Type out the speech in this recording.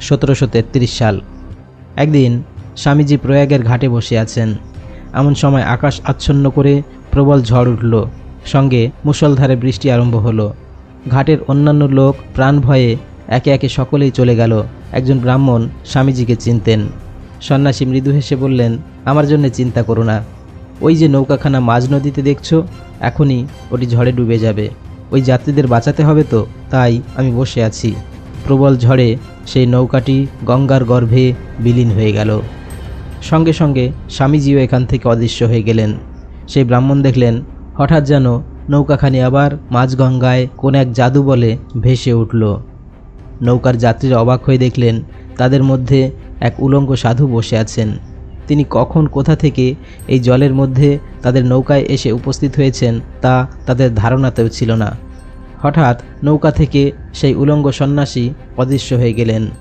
সতেরোশো তেত্রিশ সাল। একদিন স্বামীজি প্রয়াগের ঘাটে বসে আছেন। এমন সময় আকাশ আচ্ছন্ন করে প্রবল ঝড় উঠল। সঙ্গে মুষলধারে বৃষ্টি আরম্ভ হলো। ঘাটের অন্যান্য লোক প্রাণ ভয়ে একে একে সকলেই চলে গেল। একজন ব্রাহ্মণ স্বামীজিকে চিনতেন। সন্ন্যাসী মৃদু হেসে বললেন, আমার জন্য চিন্তা করো না। ওই যে নৌকাখানা মাঝ নদীতে দেখছ, এখনই ওটি ঝড়ে ডুবে যাবে। ওই যাত্রীদের বাঁচাতে হবে তো, তাই আমি বসে আছি। প্রবল ঝড়ে সেই নৌকাটি গঙ্গার গর্ভে বিলীন হয়ে গেল। সঙ্গে সঙ্গে স্বামীজিও এখান থেকে অদৃশ্য হয়ে গেলেন। সেই ব্রাহ্মণ দেখলেন, হঠাৎ যেন নৌকাখানি আবার মাঝগঙ্গায় কোন এক জাদু বলে ভেসে উঠল। নৌকার যাত্রীরা অবাক হয়ে দেখলেন, তাদের মধ্যে এক উলঙ্গ সাধু বসে আছেন। তিনি কখন কোথা থেকে এই জলের মধ্যে তাদের নৌকায় এসে উপস্থিত হয়েছেন তা তাদের ধারণাতেও ছিল না। হঠাৎ নৌকা থেকে সেই উলঙ্গ সন্ন্যাসী অদৃশ্য হয়ে গেলেন।